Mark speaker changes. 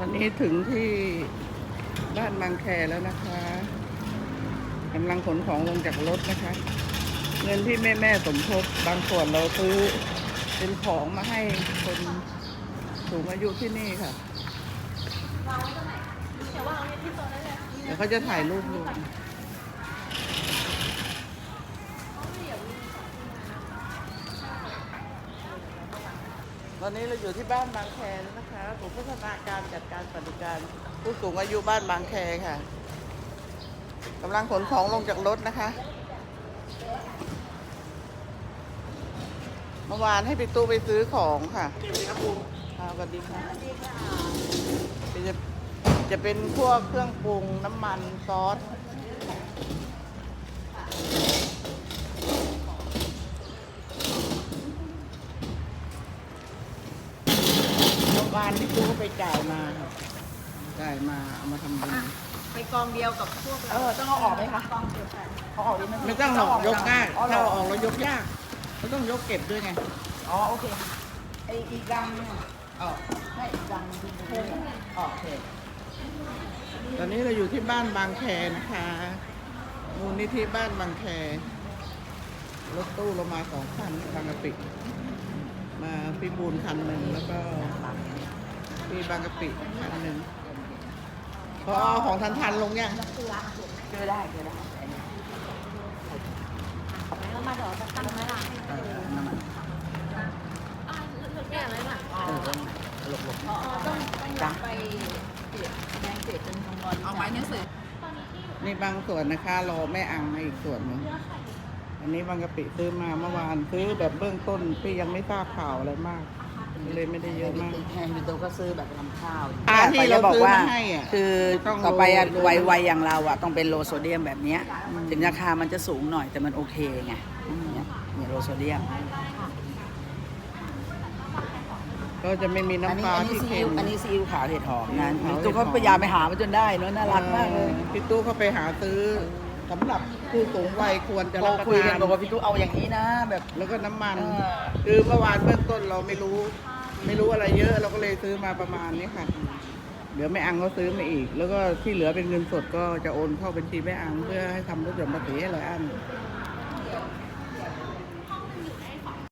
Speaker 1: ตอนนี้ถึงที่บ้านบางแคแล้วนะคะกำลังขนของลงจากรถนะคะ เงินที่แม่แม่สมทบบางส่วนเราซื้อเป็นของมาให้คนสูงอายุที่นี่ค่ะเดี๋ยวเขาจะถ่ายรูปดู ตอนนี้เราอยู่ที่บ้านบางแคนะคะศูนย์พัฒนาการจัดการปฏิการ ผู้สูงอายุบ้านบางแคค่ะกำลังขนของลงจากรถนะคะ เมื่อวานให้ไปตู้ไปซื้อของค่ะครับสวัสดีค่ะจะจะเป็นพวกเครื่องปรุงน้ำมันซอส เมื่อ วานที่ตู้ก็ไปจ่ายมาค่ะจ่ายมาเอามาทำบุญ
Speaker 2: ไปกองเดียวกับพวก
Speaker 3: เออต้องเอาออกไหมคะ
Speaker 2: กองเดียวกัน
Speaker 3: เอาออกดีไหม
Speaker 1: ไม่ต้องหรอกยกง่าย
Speaker 3: อ๋อเหร
Speaker 1: ถ้า
Speaker 3: อ
Speaker 1: เอาออกแล้วยกยากก็ต้องยกเก็บด้วยไง
Speaker 3: อ๋อโอเคไออีกรังเนี่ยอ๋อไม่อีกรังที่เพิ่มอ๋อโอเค
Speaker 1: ตอนนี้เราอยู่ที่บ้านบางแคนะคะมูลนิธิบ้านบางแครถตู้เรามาสองคันบางกะปิมาพิบูลคันหนึ่งแล้วก็ ที่บางกะปิคันหนึ่งพอของทันทันลงยัง
Speaker 3: เจอได้เจอได้
Speaker 2: แล้วมาเดี๋ยวจะตั้งไว้ล่ะ
Speaker 3: เออน้ำมัน
Speaker 2: อ่าเนี่ยอะไรล่ะ
Speaker 3: เออหลบหลบ
Speaker 2: อ๋อต้องต้องไปเสียแดงเสียจนทองอลเอาไม้หนังสือ
Speaker 1: นี่บางส่วนนะคะรอแม่อังมาอีกส่วนหนึ่งอันนี้บางกะปิซื้อมาเมื่อวานซื้อแบบเบื้องต้นพี่ยังไม่ทราบข่าวอะไรมาก เลยไม่ได้เยอะมาก
Speaker 3: แฮมบิโตก็ซื้อแบบทำข้าว
Speaker 1: อ่าที่เรา
Speaker 3: บอกว่า
Speaker 1: ซื้อมาให้อะ
Speaker 3: คือ
Speaker 1: ต้อง
Speaker 3: ต่อไปอะ
Speaker 1: โล
Speaker 3: วัยวัยอย่างเราอะต้องเป็นโลโซเดียมแบบเนี้ยถึงราคามันจะสูงหน่อยแต่มันโอเคไงเนี่ยเนี่ยโลโซเดียม
Speaker 1: ก็จะไม่มี
Speaker 3: อัน
Speaker 1: น้ำ
Speaker 3: นี้
Speaker 1: ปลา
Speaker 3: อันนี้
Speaker 1: ที่
Speaker 3: ซี
Speaker 1: เค็
Speaker 3: อิ๊ว
Speaker 1: ม
Speaker 3: อันนี้ซีอิ๊วขาวเห็ดหอมนะ
Speaker 1: ซีอิ๊วขาว
Speaker 3: ทุกคน
Speaker 1: เห็ดหอม
Speaker 3: พยายามไปหามาจนได้เนอะน่ารักมากเลย
Speaker 1: พี่ตู้เขาไปหาซื้อสำหรับผู้สูงวัยควรจะ
Speaker 3: พ
Speaker 1: รั
Speaker 3: อบ
Speaker 1: ประ
Speaker 3: คุยกั
Speaker 1: ทานน
Speaker 3: บอกว่าพี่ตู้เอาอย่างนี้นะ แบบ
Speaker 1: แล้วก็น้ำมัน
Speaker 3: เออ
Speaker 1: คือเมื่อวานเบื้องต้นเราไม่รู้ ไม่รู้อะไรเยอะเราก็เลยซื้อมาประมาณนี้ค่ะ เดี๋ยวแม่อังก็ซื้อมาอีก แล้วก็ที่เหลือเป็นเงินสดก็จะโอนเข้าบัญชีแม่อังเพื่อให้ทำรถยนต์ภาษีให้ร้อยอัน